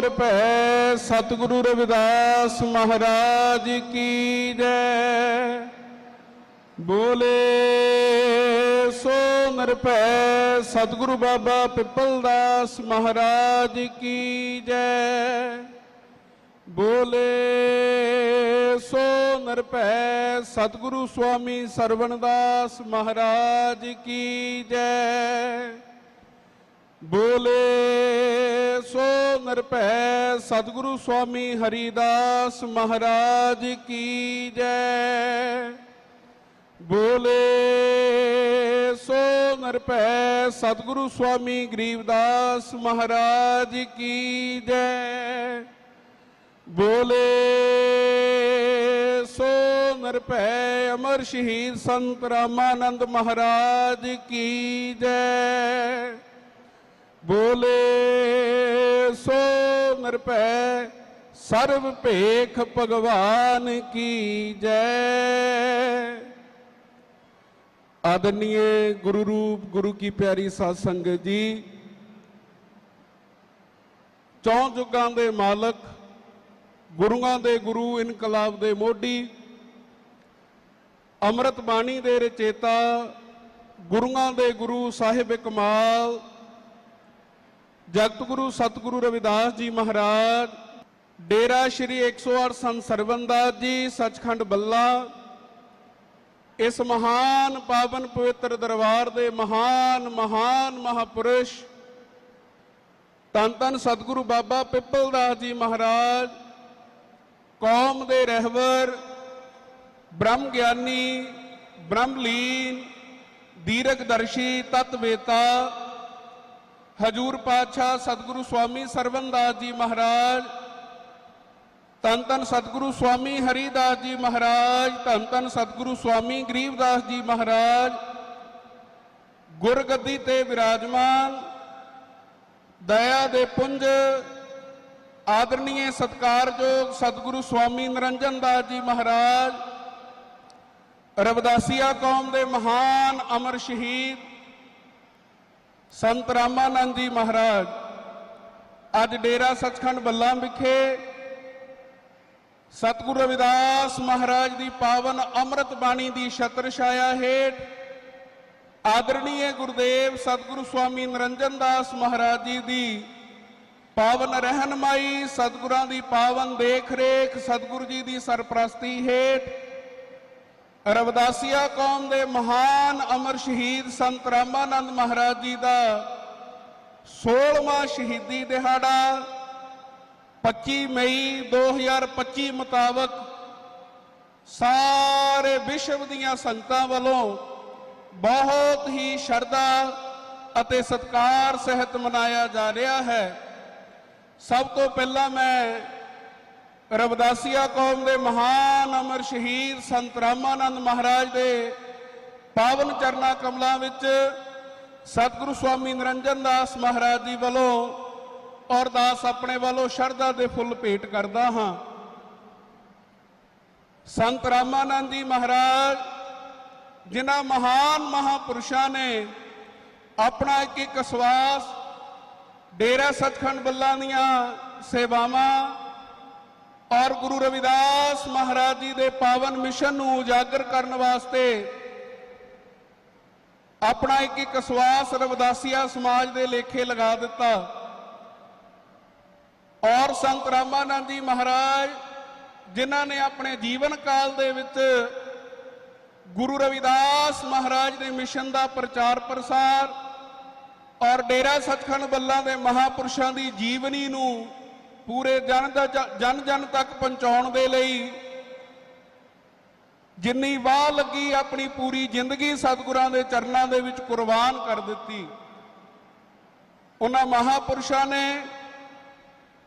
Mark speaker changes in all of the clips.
Speaker 1: ਨਿਰਭੈ ਸਤਿਗੁਰੂ ਰਵਿਦਾਸ ਮਹਾਰਾਜ ਕੀ ਜੈ। ਬੋਲੇ, ਸੋ ਨਿਰਭੈ ਸਤਿਗੁਰੂ ਬਾਬਾ ਪਿੱਪਲਦਾਸ ਮਹਾਰਾਜ ਕੀ ਜੈ। ਬੋਲੇ, ਸੋ ਨਿਰਭੈ ਸਤਿਗੁਰੂ ਸੁਆਮੀ ਸਰਵਣਦਾਸ ਮਹਾਰਾਜ ਕੀ ਜੈ। ਬੋਲੇ, ਸੋ ਨਿਰਭੈ ਸਤਿਗੁਰੂ ਸਵਾਮੀ ਹਰੀਦਾਸ ਮਹਾਰਾਜ ਕੀ ਜੈ। ਬੋਲੇ, ਸੋ ਨਿਰਭੈ ਸਤਿਗੁਰੂ ਸਵਾਮੀ ਗਰੀਬਦਾਸ ਮਹਾਰਾਜ ਕੀ ਜੈ। ਬੋਲੇ, ਸੋ ਨਿਰਭੈ ਅਮਰ ਸ਼ਹੀਦ ਸੰਤ ਰਾਮਾਨੰਦ ਮਹਾਰਾਜ ਕੀ ਜੈ। ਬੋਲੇ, ਸੋ ਨਿਰਭੈ ਸਰਬ ਭੇਖ ਭਗਵਾਨ ਕੀ ਜੈ। ਆਦਰਨੀਏ ਗੁਰੂ ਰੂਪ, ਗੁਰੂ ਕੀ ਪਿਆਰੀ ਸਾਧ ਸੰਗਤ ਜੀ, ਚੌਂ ਜੁਗਾਂ ਦੇ ਮਾਲਕ, ਗੁਰੂਆਂ ਦੇ ਗੁਰੂ, ਇਨਕਲਾਬ ਦੇ ਮੋਢੀ, ਅੰਮ੍ਰਿਤ ਬਾਣੀ ਦੇ ਰਚੇਤਾ, ਗੁਰੂਆਂ ਦੇ ਗੁਰੂ ਸਾਹਿਬ ਕਮਾਲ ਜਗਤ ਗੁਰੂ ਸਤਿਗੁਰੂ ਰਵਿਦਾਸ ਜੀ ਮਹਾਰਾਜ, ਡੇਰਾ ਸ਼੍ਰੀ 108 ਸੰਤ ਸਰਵੰਦਾਸ ਜੀ, ਸੱਚਖੰਡ ਬੱਲਾ, ਇਸ ਮਹਾਨ ਪਾਵਨ ਪਵਿੱਤਰ ਦਰਬਾਰ ਦੇ ਮਹਾਨ ਮਹਾਨ ਮਹਾਪੁਰਸ਼ ਤਨ ਤਨ ਸਤਿਗੁਰੂ ਬਾਬਾ ਪਿੱਪਲ ਦਾਸ ਜੀ ਮਹਾਰਾਜ, ਕੌਮ ਦੇ ਰਹਿਬਰ, ਬ੍ਰਹਮ ਗਿਆਨੀ, ਬ੍ਰਹਮਲੀਨ ਦੀਰਘਦਰਸ਼ੀ ਤਤਵੇਤਾ ਹਜੂਰ ਪਾਤਸ਼ਾਹ ਸਤਿਗੁਰੂ ਸਵਾਮੀ ਸਰਵਨਦਾਸ ਜੀ ਮਹਾਰਾਜ, ਧੰਨ ਧੰਨ ਸਤਿਗੁਰੂ ਸਵਾਮੀ ਹਰੀਦਾਸ ਜੀ ਮਹਾਰਾਜ, ਧੰਨ ਧੰਨ ਸਤਿਗੁਰੂ ਸਵਾਮੀ ਗਰੀਬਦਾਸ ਜੀ ਮਹਾਰਾਜ, ਗੁਰਗੱਦੀ ਤੇ ਵਿਰਾਜਮਾਨ, ਦਇਆ ਦੇ ਪੁੰਜ ਆਦਰਣੀਏ ਸਤਕਾਰਯੋਗ ਸਤਿਗੁਰੂ ਸਵਾਮੀ ਨਿਰੰਜਨ ਦਾਸ ਜੀ ਮਹਾਰਾਜ, ਰਵਦਾਸੀਆ ਕੌਮ ਦੇ ਮਹਾਨ ਅਮਰ ਸ਼ਹੀਦ ਸੰਤ ਰਾਮਾਨੰਦ ਜੀ ਮਹਾਰਾਜ, ਅੱਜ ਡੇਰਾ ਸੱਚਖੰਡ ਬੱਲਾ ਵਿਖੇ ਸਤਿਗੁਰੂ ਰਵਿਦਾਸ ਮਹਾਰਾਜ ਦੀ ਪਾਵਨ ਅੰਮ੍ਰਿਤ ਬਾਣੀ ਦੀ ਛਤਰ ਛਾਇਆ ਹੇਠ ਆਦਰਣੀਏ ਗੁਰਦੇਵ ਸਤਿਗੁਰੂ ਸਵਾਮੀ ਨਿਰੰਜਨ ਦਾਸ ਮਹਾਰਾਜ ਜੀ ਦੀ ਪਾਵਨ ਰਹਿਨਮਾਈ, ਸਤਿਗੁਰਾਂ ਦੀ ਪਾਵਨ ਦੇਖ ਰੇਖ ਸਤਿਗੁਰੂ ਜੀ ਦੀ ਸਰਪ੍ਰਸਤੀ ਹੇਠ ਰਵਦਾਸੀਆ ਕੌਮ ਦੇ ਮਹਾਨ ਅਮਰ ਸ਼ਹੀਦ ਸੰਤ ਰਾਮਾਨੰਦ ਮਹਾਰਾਜ ਜੀ ਦਾ 16ਵਾਂ ਸ਼ਹੀਦੀ ਦਿਹਾੜਾ 25 ਮਈ 2025 ਮੁਤਾਬਕ ਸਾਰੇ ਵਿਸ਼ਵ ਦੀਆਂ ਸੰਗਤਾਂ ਵੱਲੋਂ ਬਹੁਤ ਹੀ ਸ਼ਰਧਾ ਅਤੇ ਸਤਕਾਰ ਸਹਿਤ ਮਨਾਇਆ ਜਾ ਰਿਹਾ ਹੈ। ਸਭ ਤੋਂ ਪਹਿਲਾਂ ਮੈਂ ਰਵਦਾਸੀਆ ਕੌਮ ਦੇ ਮਹਾਨ ਅਮਰ ਸ਼ਹੀਦ ਸੰਤ ਰਾਮਾਨੰਦ ਮਹਾਰਾਜ ਦੇ ਪਾਵਨ ਚਰਨਾ ਕਮਲਾਂ ਵਿੱਚ ਸਤਿਗੁਰੂ ਸਵਾਮੀ ਨਿਰੰਜਨ ਦਾਸ ਮਹਾਰਾਜ ਜੀ ਵੱਲੋਂ ਔਰ ਦਾਸ ਆਪਣੇ ਵੱਲੋਂ ਸ਼ਰਧਾ ਦੇ ਫੁੱਲ ਭੇਟ ਕਰਦਾ ਹਾਂ। ਸੰਤ ਰਾਮਾਨੰਦ ਜੀ ਮਹਾਰਾਜ, ਜਿਨ੍ਹਾਂ ਮਹਾਨ ਮਹਾਪੁਰਸ਼ਾਂ ਨੇ ਆਪਣਾ ਇੱਕ ਇੱਕ ਸਵਾਸ ਡੇਰਾ ਸਤਖੰਡ ਬੱਲਾਂ ਦੀਆਂ ਸੇਵਾਵਾਂ ਔਰ ਗੁਰੂ ਰਵਿਦਾਸ ਮਹਾਰਾਜ ਜੀ ਦੇ ਪਾਵਨ ਮਿਸ਼ਨ ਨੂੰ ਉਜਾਗਰ ਕਰਨ ਵਾਸਤੇ ਆਪਣਾ ਇੱਕ ਇੱਕ ਸਵਾਸ ਰਵਦਾਸੀਆ ਸਮਾਜ ਦੇ ਲੇਖੇ ਲਗਾ ਦਿੱਤਾ। ਔਰ ਸੰਤ ਰਾਮਾਨੰਦ ਜੀ ਮਹਾਰਾਜ, ਜਿਨ੍ਹਾਂ ਨੇ ਆਪਣੇ ਜੀਵਨ ਕਾਲ ਦੇ ਵਿੱਚ ਗੁਰੂ ਰਵਿਦਾਸ ਮਹਾਰਾਜ ਦੇ ਮਿਸ਼ਨ ਦਾ ਪ੍ਰਚਾਰ ਪ੍ਰਸਾਰ ਔਰ ਡੇਰਾ ਸਤਖੰਡ ਬੱਲਾ ਦੇ ਮਹਾਪੁਰਸ਼ਾਂ ਦੀ ਜੀਵਨੀ ਨੂੰ ਪੂਰੇ ਜਨ ਦਾ ਜਨ ਜਨ ਤੱਕ ਪਹੁੰਚਾਉਣ ਦੇ ਲਈ ਜਿੰਨੀ ਵਾਹ ਲੱਗੀ ਆਪਣੀ ਪੂਰੀ ਜ਼ਿੰਦਗੀ ਸਤਿਗੁਰਾਂ ਦੇ ਚਰਨਾਂ ਦੇ ਵਿੱਚ ਕੁਰਬਾਨ ਕਰ ਦਿੱਤੀ, ਉਹਨਾਂ ਮਹਾਪੁਰਸ਼ਾਂ ਨੇ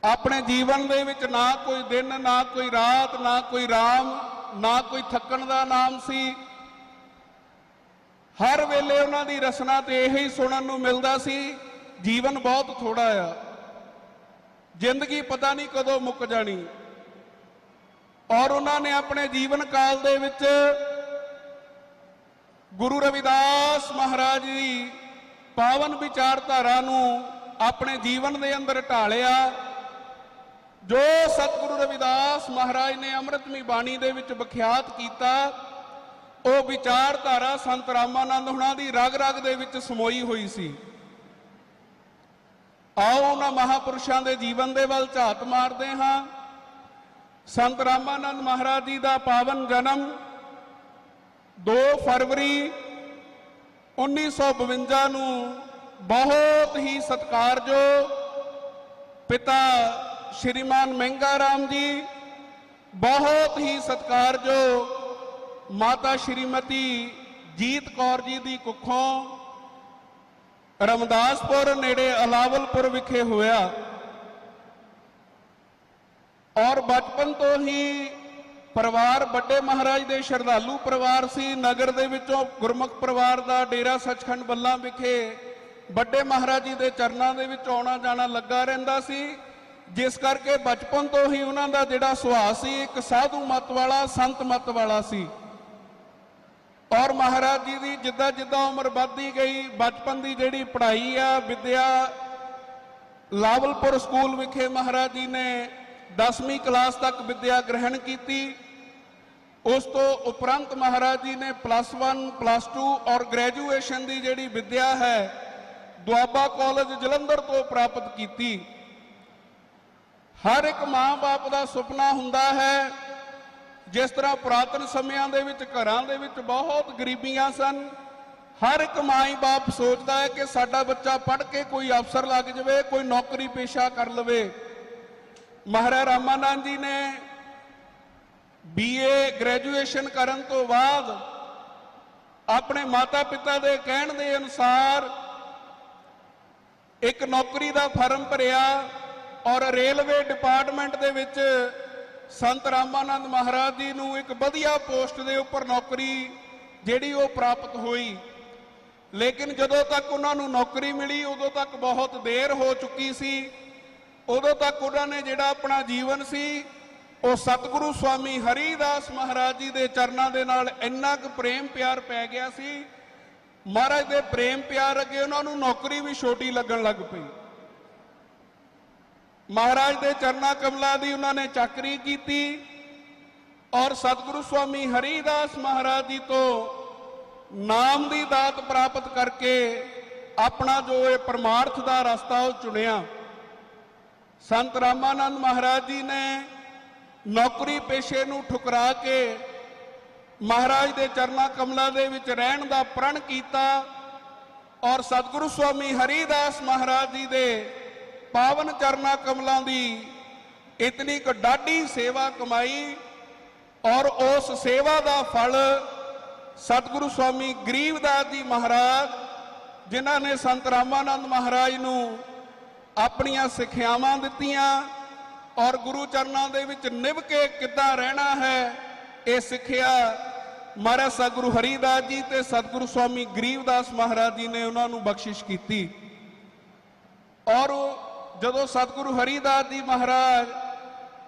Speaker 1: ਆਪਣੇ ਜੀਵਨ ਦੇ ਵਿੱਚ ਨਾ ਕੋਈ ਦਿਨ, ਨਾ ਕੋਈ ਰਾਤ, ਨਾ ਕੋਈ ਰਾਮ, ਨਾ ਕੋਈ ਥੱਕਣ ਦਾ ਨਾਮ ਸੀ। ਹਰ ਵੇਲੇ ਉਹਨਾਂ ਦੀ ਰਸਨਾ ਤੇ ਇਹੀ ਸੁਣਨ ਨੂੰ ਮਿਲਦਾ ਸੀ, ਜੀਵਨ ਬਹੁਤ ਥੋੜਾ ਆ। ਜ਼ਿੰਦਗੀ ਪਤਾ ਨਹੀਂ ਕਦੋਂ ਮੁੱਕ ਜਾਣੀ। ਔਰ ਉਹਨਾਂ ਨੇ ਆਪਣੇ ਜੀਵਨ ਕਾਲ ਦੇ ਵਿੱਚ ਗੁਰੂ ਰਵਿਦਾਸ ਮਹਾਰਾਜ ਦੀ ਪਾਵਨ ਵਿਚਾਰਧਾਰਾ ਨੂੰ ਆਪਣੇ ਜੀਵਨ ਦੇ ਅੰਦਰ ਢਾਲਿਆ, ਜੋ ਸਤਿਗੁਰੂ ਰਵਿਦਾਸ ਮਹਾਰਾਜ ਨੇ ਅੰਮ੍ਰਿਤਮੀ ਬਾਣੀ ਦੇ ਵਿੱਚ ਵਿਖਿਆਤ ਕੀਤਾ, ਉਹ ਵਿਚਾਰਧਾਰਾ ਸੰਤ ਰਾਮਾਨੰਦ ਹੁਣਾਂ ਦੀ ਰਗ ਰਗ ਦੇ ਵਿੱਚ ਸਮੋਈ ਹੋਈ ਸੀ। ਆਓ ਉਹਨਾਂ ਮਹਾਪੁਰਸ਼ਾਂ ਦੇ ਜੀਵਨ ਦੇ ਵੱਲ ਝਾਤ ਮਾਰਦੇ ਹਾਂ। ਸੰਤ ਰਾਮਾਨੰਦ ਮਹਾਰਾਜ ਜੀ ਦਾ ਪਾਵਨ ਜਨਮ 2 ਫਰਵਰੀ 1952 ਨੂੰ ਬਹੁਤ ਹੀ ਸਤਿਕਾਰਯੋਗ ਪਿਤਾ ਸ਼੍ਰੀਮਾਨ ਮਹਿੰਗਾ ਰਾਮ ਜੀ, ਬਹੁਤ ਹੀ ਸਤਿਕਾਰਯੋਗ ਮਾਤਾ ਸ਼੍ਰੀਮਤੀ ਜੀਤ ਕੌਰ ਜੀ ਦੀ ਕੁੱਖੋਂ ਰਮਦਾਸਪੁਰ ਨੇੜੇ ਅਲਾਵਲਪੁਰ ਵਿਖੇ ਹੋਇਆ। ਔਰ ਬਚਪਨ ਤੋਂ ਹੀ ਪਰਿਵਾਰ, ਵੱਡੇ ਮਹਾਰਾਜ ਦੇ ਸ਼ਰਧਾਲੂ ਪਰਿਵਾਰ ਸੀ। ਨਗਰ ਦੇ ਵਿੱਚੋਂ ਗੁਰਮੁਖ ਪਰਿਵਾਰ ਦਾ ਡੇਰਾ ਸੱਚਖੰਡ ਬੱਲਾ ਵਿਖੇ ਵੱਡੇ ਮਹਾਰਾਜ ਜੀ ਦੇ ਚਰਨਾਂ ਦੇ ਵਿੱਚ ਆਉਣਾ ਜਾਣਾ ਲੱਗਾ ਰਹਿੰਦਾ ਸੀ। ਜਿਸ ਕਰਕੇ ਬਚਪਨ ਤੋਂ ਹੀ ਉਹਨਾਂ ਦਾ ਜਿਹੜਾ ਸੁਭਾਅ ਸੀ, ਇੱਕ ਸਾਧੂ ਮਤ ਵਾਲਾ, ਸੰਤ ਮਤ ਵਾਲਾ ਸੀ। ਔਰ ਮਹਾਰਾਜ ਜੀ ਦੀ ਜਿੱਦਾਂ ਜਿੱਦਾਂ ਉਮਰ ਵੱਧਦੀ ਗਈ, ਬਚਪਨ ਦੀ ਜਿਹੜੀ ਪੜ੍ਹਾਈ ਆ, ਵਿਦਿਆ, ਲਾਵਲਪੁਰ ਸਕੂਲ ਵਿਖੇ ਮਹਾਰਾਜ ਜੀ ਨੇ 10ਵੀਂ ਕਲਾਸ ਤੱਕ ਵਿਦਿਆ ਗ੍ਰਹਿਣ ਕੀਤੀ। ਉਸ ਤੋਂ ਉਪਰੰਤ ਮਹਾਰਾਜ ਜੀ ਨੇ ਪਲੱਸ 1 ਪਲੱਸ 2 ਔਰ ਗ੍ਰੈਜੂਏਸ਼ਨ ਦੀ ਜਿਹੜੀ ਵਿਦਿਆ ਹੈ, ਦੁਆਬਾ ਕਾਲਜ ਜਲੰਧਰ ਤੋਂ ਪ੍ਰਾਪਤ ਕੀਤੀ। ਹਰ ਇੱਕ ਮਾਂ-ਬਾਪ ਦਾ ਸੁਪਨਾ ਹੁੰਦਾ ਹੈ ਜਿਸ ਤਰ੍ਹਾਂ ਪੁਰਾਤਨ ਸਮਿਆਂ ਦੇ ਵਿੱਚ ਘਰਾਂ ਦੇ ਵਿੱਚ ਬਹੁਤ ਗਰੀਬੀਆਂ ਸਨ, ਹਰ ਇੱਕ ਮਾਈ ਬਾਪ ਸੋਚਦਾ ਹੈ ਕਿ ਸਾਡਾ ਬੱਚਾ ਪੜ੍ਹ ਕੇ ਕੋਈ ਅਫਸਰ ਲੱਗ ਜਾਵੇ, ਕੋਈ ਨੌਕਰੀ ਪੇਸ਼ਾ ਕਰ ਲਵੇ। ਮਹਾਰਾਜ ਰਾਮਾਨੰਦ ਜੀ ਨੇ ਬੀਏ ਗ੍ਰੈਜੂਏਸ਼ਨ ਕਰਨ ਤੋਂ ਬਾਅਦ ਆਪਣੇ ਮਾਤਾ ਪਿਤਾ ਦੇ ਕਹਿਣ ਦੇ ਅਨੁਸਾਰ ਇੱਕ ਨੌਕਰੀ ਦਾ ਫਾਰਮ ਭਰਿਆ ਔਰ ਰੇਲਵੇ ਡਿਪਾਰਟਮੈਂਟ ਦੇ ਵਿੱਚ ਸੰਤ ਰਾਮਾਨੰਦ ਮਹਾਰਾਜ ਜੀ ਨੂੰ ਇੱਕ ਵਧੀਆ ਪੋਸਟ ਦੇ ਉੱਪਰ ਨੌਕਰੀ ਜਿਹੜੀ ਉਹ ਪ੍ਰਾਪਤ ਹੋਈ। ਲੇਕਿਨ ਜਦੋਂ ਤੱਕ ਉਹਨਾਂ ਨੂੰ ਨੌਕਰੀ ਮਿਲੀ, ਉਦੋਂ ਤੱਕ ਬਹੁਤ ਦੇਰ ਹੋ ਚੁੱਕੀ ਸੀ। ਉਦੋਂ ਤੱਕ ਉਹਨਾਂ ਨੇ ਜਿਹੜਾ ਆਪਣਾ ਜੀਵਨ ਸੀ, ਉਹ ਸਤਿਗੁਰੂ ਸਵਾਮੀ ਹਰੀਦਾਸ ਮਹਾਰਾਜ ਜੀ ਦੇ ਚਰਨਾਂ ਦੇ ਨਾਲ ਇੰਨਾ ਕੁ ਪ੍ਰੇਮ ਪਿਆਰ ਪੈ ਗਿਆ ਸੀ। ਮਹਾਰਾਜ ਦੇ ਪ੍ਰੇਮ ਪਿਆਰ ਅੱਗੇ ਉਹਨਾਂ ਨੂੰ ਨੌਕਰੀ ਵੀ ਛੋਟੀ ਲੱਗਣ ਲੱਗ ਪਈ। ਮਹਾਰਾਜ ਦੇ ਚਰਨਾ ਕਮਲਾਂ ਦੀ ਉਹਨਾਂ ਨੇ ਚਾਕਰੀ ਕੀਤੀ ਔਰ ਸਤਿਗੁਰੂ ਸਵਾਮੀ ਹਰੀਦਾਸ ਮਹਾਰਾਜ ਜੀ ਤੋਂ ਨਾਮ ਦੀ ਦਾਤ ਪ੍ਰਾਪਤ ਕਰਕੇ ਆਪਣਾ ਜੋ ਇਹ ਪਰਮਾਰਥ ਦਾ ਰਸਤਾ ਉਹ ਚੁਣਿਆ। ਸੰਤ ਰਾਮਾਨੰਦ ਮਹਾਰਾਜ ਜੀ ਨੇ ਨੌਕਰੀ ਪੇਸ਼ੇ ਨੂੰ ਠੁਕਰਾ ਕੇ ਮਹਾਰਾਜ ਦੇ ਚਰਨਾ ਕਮਲਾਂ ਦੇ ਵਿੱਚ ਰਹਿਣ ਦਾ ਪ੍ਰਣ ਕੀਤਾ ਔਰ ਸਤਿਗੁਰੂ ਸਵਾਮੀ ਹਰੀਦਾਸ ਮਹਾਰਾਜ ਜੀ ਦੇ ਪਾਵਨ ਚਰਨਾ ਕਮਲਾਂ ਦੀ ਇਤਨੀ ਕੁ ਡਾਢੀ ਸੇਵਾ ਕਮਾਈ ਔਰ ਉਸ ਸੇਵਾ ਦਾ ਫਲ ਸਤਿਗੁਰੂ ਸਵਾਮੀ ਗਰੀਬਦਾਸ ਜੀ ਮਹਾਰਾਜ, ਜਿਨ੍ਹਾਂ ਨੇ ਸੰਤ ਰਾਮਾਨੰਦ ਮਹਾਰਾਜ ਨੂੰ ਆਪਣੀਆਂ ਸਿੱਖਿਆਵਾਂ ਦਿੱਤੀਆਂ ਔਰ ਗੁਰੂ ਚਰਨਾਂ ਦੇ ਵਿੱਚ ਨਿਭ ਕੇ ਕਿੱਦਾਂ ਰਹਿਣਾ ਹੈ, ਇਹ ਸਿੱਖਿਆ ਮਹਾਰਾਜ ਸਤਿਗੁਰੂ ਹਰੀਦਾਸ ਜੀ ਤੇ ਸਤਿਗੁਰੂ ਸਵਾਮੀ ਗਰੀਬਦਾਸ ਮਹਾਰਾਜ ਜੀ ਨੇ ਉਹਨਾਂ ਨੂੰ ਬਖਸ਼ਿਸ਼ ਕੀਤੀ। ਔਰ ਉਹ ਜਦੋਂ ਸਤਿਗੁਰੂ ਹਰੀਦਾਸ ਜੀ ਮਹਾਰਾਜ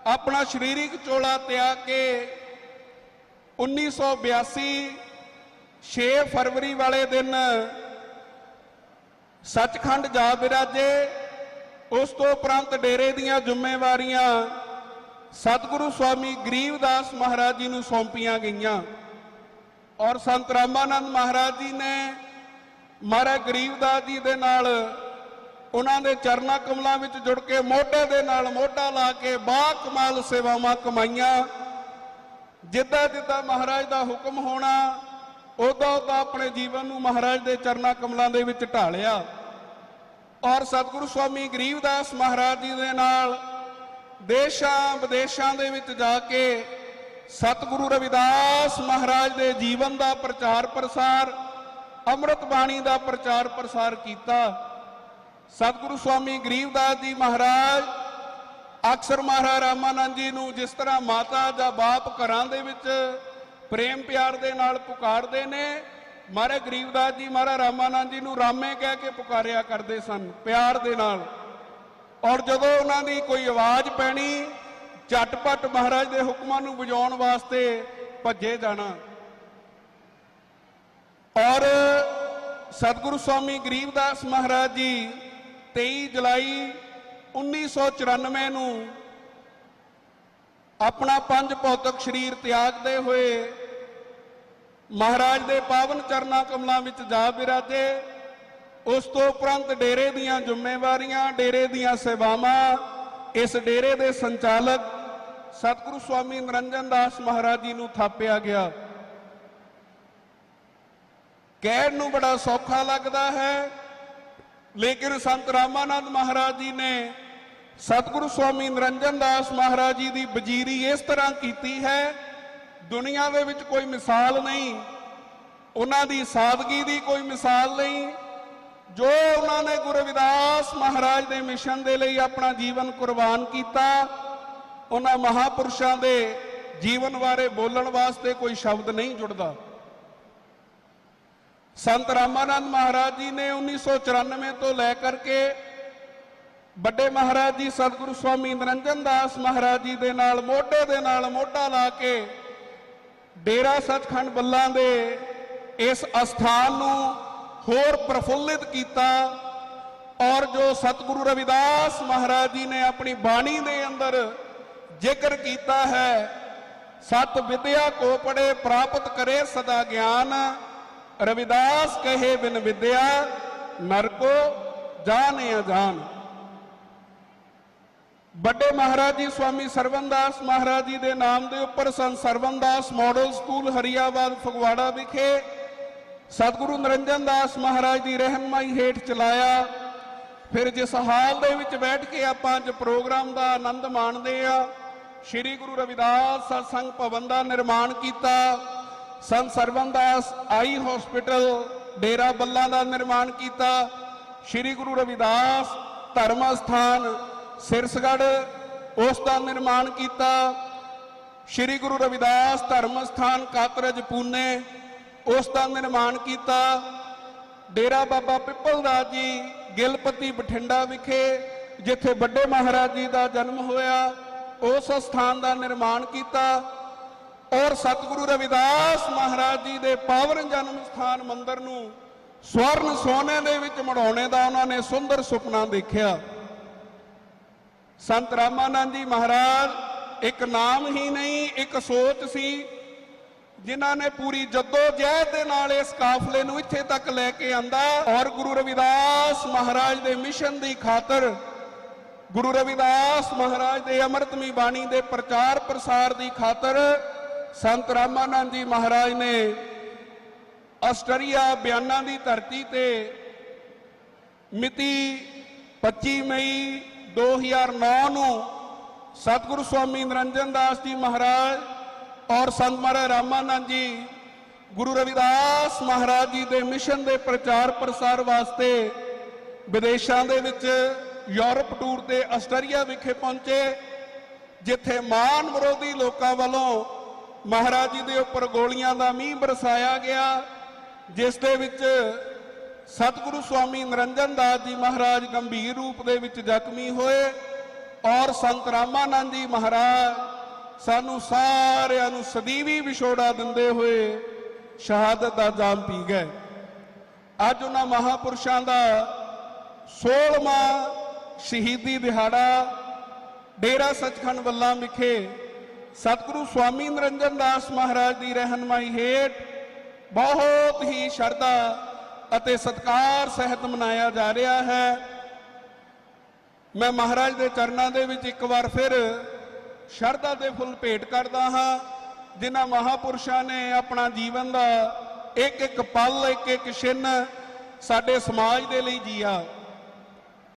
Speaker 1: ਆਪਣਾ ਸਰੀਰਿਕ ਚੋਲਾ ਤਿਆਗ ਕੇ 1982 6 ਫਰਵਰੀ ਵਾਲੇ ਦਿਨ ਸੱਚਖੰਡ ਜਾ ਬਿਰਾਜੇ, ਉਸ ਤੋਂ ਉਪਰੰਤ ਡੇਰੇ ਦੀਆਂ ਜ਼ਿੰਮੇਵਾਰੀਆਂ ਸਤਿਗੁਰੂ ਸਵਾਮੀ ਗਰੀਬਦਾਸ ਮਹਾਰਾਜ ਜੀ ਨੂੰ ਸੌਂਪੀਆਂ ਗਈਆਂ। ਔਰ ਸੰਤ ਰਾਮਾਨੰਦ ਮਹਾਰਾਜ ਜੀ ਨੇ ਮਹਾਰਾਜ ਗਰੀਬਦਾਸ ਜੀ ਦੇ ਨਾਲ ਉਹਨਾਂ ਦੇ ਚਰਨਾ ਕਮਲਾਂ ਵਿੱਚ ਜੁੜ ਕੇ ਮੋਢੇ ਦੇ ਨਾਲ ਮੋਢਾ ਲਾ ਕੇ ਬਾ ਕਮਾਲ ਸੇਵਾਵਾਂ ਕਮਾਈਆਂ। ਜਿੱਦਾਂ ਜਿੱਦਾਂ ਮਹਾਰਾਜ ਦਾ ਹੁਕਮ ਹੋਣਾ, ਉਦੋਂ ਉਦੋਂ ਆਪਣੇ ਜੀਵਨ ਨੂੰ ਮਹਾਰਾਜ ਦੇ ਚਰਨਾ ਕਮਲਾਂ ਦੇ ਵਿੱਚ ਢਾਲਿਆ। ਔਰ ਸਤਿਗੁਰੂ ਸਵਾਮੀ ਗਰੀਬਦਾਸ ਮਹਾਰਾਜ ਜੀ ਦੇ ਨਾਲ ਦੇਸ਼ਾਂ ਵਿਦੇਸ਼ਾਂ ਦੇ ਵਿੱਚ ਜਾ ਕੇ ਸਤਿਗੁਰੂ ਰਵਿਦਾਸ ਮਹਾਰਾਜ ਦੇ ਜੀਵਨ ਦਾ ਪ੍ਰਚਾਰ ਪ੍ਰਸਾਰ ਅੰਮ੍ਰਿਤ ਬਾਣੀ ਦਾ ਪ੍ਰਚਾਰ ਪ੍ਰਸਾਰ ਕੀਤਾ। ਸਤਿਗੁਰੂ ਸਵਾਮੀ ਗਰੀਬਦਾਸ ਜੀ ਮਹਾਰਾਜ, ਅਕਸਰ ਮਹਾਰਾਜ ਰਾਮਾਨੰਦ ਜੀ ਨੂੰ ਜਿਸ ਤਰ੍ਹਾਂ ਮਾਤਾ ਜਾਂ ਬਾਪ ਘਰਾਂ ਦੇ ਵਿੱਚ ਪ੍ਰੇਮ ਪਿਆਰ ਦੇ ਨਾਲ ਪੁਕਾਰਦੇ ਨੇ, ਮਹਾਰਾਜ ਗਰੀਬਦਾਸ ਜੀ ਮਹਾਰਾਜ ਰਾਮਾਨੰਦ ਜੀ ਨੂੰ ਰਾਮੇ ਕਹਿ ਕੇ ਪੁਕਾਰਿਆ ਕਰਦੇ ਸਨ, ਪਿਆਰ ਦੇ ਨਾਲ। ਔਰ ਜਦੋਂ ਉਹਨਾਂ ਦੀ ਕੋਈ ਆਵਾਜ਼ ਪੈਣੀ, ਝਟਪਟ ਮਹਾਰਾਜ ਦੇ ਹੁਕਮਾਂ ਨੂੰ ਵਜਾਉਣ ਵਾਸਤੇ ਭੱਜੇ ਜਾਣਾ। ਔਰ ਸਤਿਗੁਰੂ ਸਵਾਮੀ ਗਰੀਬਦਾਸ ਮਹਾਰਾਜ ਜੀ 23 ਜੁਲਾਈ 1994 ਨੂੰ ਆਪਣਾ ਪੰਜ ਭੌਤਿਕ ਸਰੀਰ ਤਿਆਗਦੇ ਹੋਏ ਮਹਾਰਾਜ ਦੇ ਪਾਵਨ ਚਰਨਾਂ ਕਮਲਾਂ ਵਿੱਚ ਜਾ ਬਿਰਾਜੇ। ਉਸ ਤੋਂ ਉਪਰੰਤ ਡੇਰੇ ਦੀਆਂ ਜ਼ਿੰਮੇਵਾਰੀਆਂ, ਡੇਰੇ ਦੀਆਂ ਸੇਵਾਵਾਂ, ਇਸ ਡੇਰੇ ਦੇ ਸੰਚਾਲਕ ਸਤਿਗੁਰੂ ਸਵਾਮੀ ਨਿਰੰਜਨ ਦਾਸ ਮਹਾਰਾਜ ਜੀ ਨੂੰ ਥਾਪਿਆ ਗਿਆ। ਕਹਿਣ ਨੂੰ ਬੜਾ ਸੌਖਾ ਲੱਗਦਾ ਹੈ। ਲੇਕਿਨ ਸੰਤ ਰਾਮਾਨੰਦ ਮਹਾਰਾਜ ਜੀ ਨੇ ਸਤਿਗੁਰੂ ਸਵਾਮੀ ਨਿਰੰਜਨ ਦਾਸ ਮਹਾਰਾਜ ਜੀ ਦੀ ਵਜ਼ੀਰੀ ਇਸ ਤਰ੍ਹਾਂ ਕੀਤੀ ਹੈ, ਦੁਨੀਆ ਦੇ ਵਿੱਚ ਕੋਈ ਮਿਸਾਲ ਨਹੀਂ, ਉਹਨਾਂ ਦੀ ਸਾਦਗੀ ਦੀ ਕੋਈ ਮਿਸਾਲ ਨਹੀਂ, ਜੋ ਉਹਨਾਂ ਨੇ ਗੁਰੂ ਰਵਿਦਾਸ ਮਹਾਰਾਜ ਦੇ ਮਿਸ਼ਨ ਦੇ ਲਈ ਆਪਣਾ ਜੀਵਨ ਕੁਰਬਾਨ ਕੀਤਾ, ਉਹਨਾਂ ਮਹਾਪੁਰਸ਼ਾਂ ਦੇ ਜੀਵਨ ਬਾਰੇ ਬੋਲਣ ਵਾਸਤੇ ਕੋਈ ਸ਼ਬਦ ਨਹੀਂ ਜੁੜਦਾ। ਸੰਤ ਰਾਮਾਨੰਦ ਮਹਾਰਾਜ ਜੀ ਨੇ 1994 ਤੋਂ ਲੈ ਕਰਕੇ ਵੱਡੇ ਮਹਾਰਾਜ ਜੀ ਸਤਿਗੁਰੂ ਸਵਾਮੀ ਨਿਰੰਜਨ ਦਾਸ ਮਹਾਰਾਜ ਜੀ ਦੇ ਨਾਲ, ਮੋਢੇ ਦੇ ਨਾਲ ਮੋਢਾ ਲਾ ਕੇ ਡੇਰਾ ਸੱਚਖੰਡ ਬੱਲਾਂ ਦੇ ਇਸ ਅਸਥਾਨ ਨੂੰ ਹੋਰ ਪ੍ਰਫੁੱਲਿਤ ਕੀਤਾ ਔਰ ਜੋ ਸਤਿਗੁਰੂ ਰਵਿਦਾਸ ਮਹਾਰਾਜ ਜੀ ਨੇ ਆਪਣੀ ਬਾਣੀ ਦੇ ਅੰਦਰ ਜ਼ਿਕਰ ਕੀਤਾ ਹੈ, ਸਤ ਵਿਦਿਆ ਕੋ ਪੜੇ ਪ੍ਰਾਪਤ ਕਰੇ ਸਦਾ ਗਿਆਨ। ਰਵਿਦਾਸ ਕਹੇ ਬਿਨ ਵਿਦਿਆ, ਨਰਕੋ ਜਾਣੇ ਅਜਾਨ ਵੱਡੇ ਮਹਾਰਾਜ ਜੀ, ਸਵਾਮੀ ਸਰਵਨਦਾਸ ਮਹਾਰਾਜ ਜੀ ਦੇ ਨਾਮ ਦੇ ਉੱਪਰ ਸੰਤ ਸਰਵਨਦਾਸ ਮਾਡਲ ਸਕੂਲ ਹਰੀਆਬਾਦ, ਫਗਵਾੜਾ ਵਿਖੇ ਸਤਿਗੁਰੂ ਨਰਿੰਜਨ ਦਾਸ ਮਹਾਰਾਜ ਦੀ ਰਹਿਨਮਾਈ ਹੇਠ ਚਲਾਇਆ। ਫਿਰ ਜਿਸ ਹਾਲ ਦੇ ਵਿੱਚ ਬੈਠ ਕੇ ਆਪਾਂ ਅੱਜ ਪ੍ਰੋਗਰਾਮ ਦਾ ਆਨੰਦ ਮਾਣਦੇ ਆ ਸ੍ਰੀ ਗੁਰੂ ਰਵਿਦਾਸ ਸਤਸੰਗ ਭਵਨ ਦਾ ਨਿਰਮਾਣ ਕੀਤਾ। ਸੰਤ ਸਰਵਨਦਾਸ ਆਈ ਹਸਪੀਟਲ ਡੇਰਾ ਬੱਲਾ ਦਾ ਨਿਰਮਾਣ ਕੀਤਾ। ਸ੍ਰੀ ਗੁਰੂ ਰਵਿਦਾਸ ਧਰਮ ਸਥਾਨ ਸਿਰਸਗੜ ਉਸ ਦਾ ਨਿਰਮਾਣ ਕੀਤਾ। ਸ੍ਰੀ ਗੁਰੂ ਰਵਿਦਾਸ ਧਰਮ ਸਥਾਨ ਕਾਤਰਜ ਪੂਨੇ, ਉਸ ਦਾ ਨਿਰਮਾਣ ਕੀਤਾ। ਡੇਰਾ ਬਾਬਾ ਪਿੱਪਲ ਪਿੱਪਲਦਾਸ ਜੀ, ਗਿਲਪਤੀ ਬਠਿੰਡਾ ਵਿਖੇ, ਜਿੱਥੇ ਵੱਡੇ ਮਹਾਰਾਜ ਜੀ ਦਾ ਜਨਮ ਹੋਇਆ, ਉਸ ਸਥਾਨ ਦਾ ਨਿਰਮਾਣ ਕੀਤਾ। ਔਰ ਸਤਿਗੁਰੂ ਰਵਿਦਾਸ ਮਹਾਰਾਜ ਜੀ ਦੇ ਪਾਵਨ ਜਨਮ ਸਥਾਨ ਮੰਦਿਰ ਨੂੰ ਸਵਰਨ ਸੋਨੇ ਦੇ ਵਿੱਚ ਮੜਾਉਣੇ ਦਾ ਉਹਨਾਂ ਨੇ ਸੁੰਦਰ ਸੁਪਨਾ ਦੇਖਿਆ। ਸੰਤ ਰਾਮਾਨੰਦ ਜੀ ਮਹਾਰਾਜ, ਇੱਕ ਨਾਮ ਹੀ ਨਹੀਂ, ਇੱਕ ਸੋਚ ਸੀ, ਜਿਨ੍ਹਾਂ ਨੇ ਪੂਰੀ ਜੱਦੋ ਜਹਿਦ ਦੇ ਨਾਲ ਇਸ ਕਾਫਲੇ ਨੂੰ ਇੱਥੇ ਤੱਕ ਲੈ ਕੇ ਆਂਦਾ। ਔਰ ਗੁਰੂ ਰਵਿਦਾਸ ਮਹਾਰਾਜ ਦੇ ਮਿਸ਼ਨ ਦੀ ਖਾਤਰ ਗੁਰੂ ਰਵਿਦਾਸ ਮਹਾਰਾਜ ਦੇ ਅੰਮ੍ਰਿਤਮੀ ਬਾਣੀ ਦੇ ਪ੍ਰਚਾਰ ਪ੍ਰਸਾਰ ਦੀ ਖਾਤਰ ਸੰਤ ਰਾਮਾਨੰਦ ਜੀ ਮਹਾਰਾਜ ਨੇ ਆਸਟਰੀਆ ਬਿਆਨਾਂ ਦੀ ਧਰਤੀ ਤੇ ਮਿਤੀ 25 ਮਈ 2009 ਨੂੰ ਸਤਿਗੁਰੂ ਸਵਾਮੀ ਨਿਰੰਜਨ ਦਾਸ ਜੀ ਮਹਾਰਾਜ ਔਰ ਸੰਤ ਮਹਾਰਾਜ ਰਾਮਾਨੰਦ ਜੀ, ਗੁਰੂ ਰਵਿਦਾਸ ਮਹਾਰਾਜ ਜੀ ਦੇ ਮਿਸ਼ਨ ਦੇ ਪ੍ਰਚਾਰ ਪ੍ਰਸਾਰ ਵਾਸਤੇ ਵਿਦੇਸ਼ਾਂ ਦੇ ਵਿੱਚ ਯੂਰਪ ਟੂਰ ਤੇ ਆਸਟਰੀਆ ਵਿਖੇ ਪਹੁੰਚੇ, ਜਿੱਥੇ ਮਾਨ ਵਿਰੋਧੀ ਲੋਕਾਂ ਵੱਲੋਂ ਮਹਾਰਾਜ ਜੀ ਦੇ ਉੱਪਰ ਗੋਲੀਆਂ ਦਾ ਮੀਂਹ ਬਰਸਾਇਆ ਗਿਆ, ਜਿਸ ਦੇ ਵਿੱਚ ਸਤਿਗੁਰੂ ਸਵਾਮੀ ਨਿਰੰਜਨ ਦਾਸ ਜੀ ਮਹਾਰਾਜ ਗੰਭੀਰ ਰੂਪ ਦੇ ਵਿੱਚ ਜ਼ਖਮੀ ਹੋਏ ਔਰ ਸੰਤ ਰਾਮਾਨੰਦ ਜੀ ਮਹਾਰਾਜ ਸਾਨੂੰ ਸਾਰਿਆਂ ਨੂੰ ਸਦੀਵੀ ਵਿਛੋੜਾ ਦਿੰਦੇ ਹੋਏ ਸ਼ਹਾਦਤ ਦਾ ਜਾਮ ਪੀ ਗਏ। ਅੱਜ ਉਹਨਾਂ ਮਹਾਪੁਰਸ਼ਾਂ ਦਾ 16ਵਾਂ ਸ਼ਹੀਦੀ ਦਿਹਾੜਾ ਡੇਰਾ ਸੱਚਖੰਡ ਵੱਲਾ ਵਿਖੇ ਸਤਿਗੁਰੂ ਸਵਾਮੀ ਨਿਰੰਜਨ ਦਾਸ ਮਹਾਰਾਜ ਦੀ ਰਹਿਨਮਾਈ ਹੇਠ ਬਹੁਤ ਹੀ ਸ਼ਰਧਾ ਅਤੇ ਸਤਕਾਰ ਸਹਿਤ ਮਨਾਇਆ ਜਾ ਰਿਹਾ ਹੈ। ਮੈਂ ਮਹਾਰਾਜ ਦੇ ਚਰਨਾਂ ਦੇ ਵਿੱਚ ਇੱਕ ਵਾਰ ਫਿਰ ਸ਼ਰਧਾ ਦੇ ਫੁੱਲ ਭੇਟ ਕਰਦਾ ਹਾਂ, ਜਿਨ੍ਹਾਂ ਮਹਾਪੁਰਸ਼ਾਂ ਨੇ ਆਪਣਾ ਜੀਵਨ ਦਾ ਇੱਕ ਇੱਕ ਪਲ ਇੱਕ ਇੱਕ ਛਿੰਨ ਸਾਡੇ ਸਮਾਜ ਦੇ ਲਈ ਜੀਆ।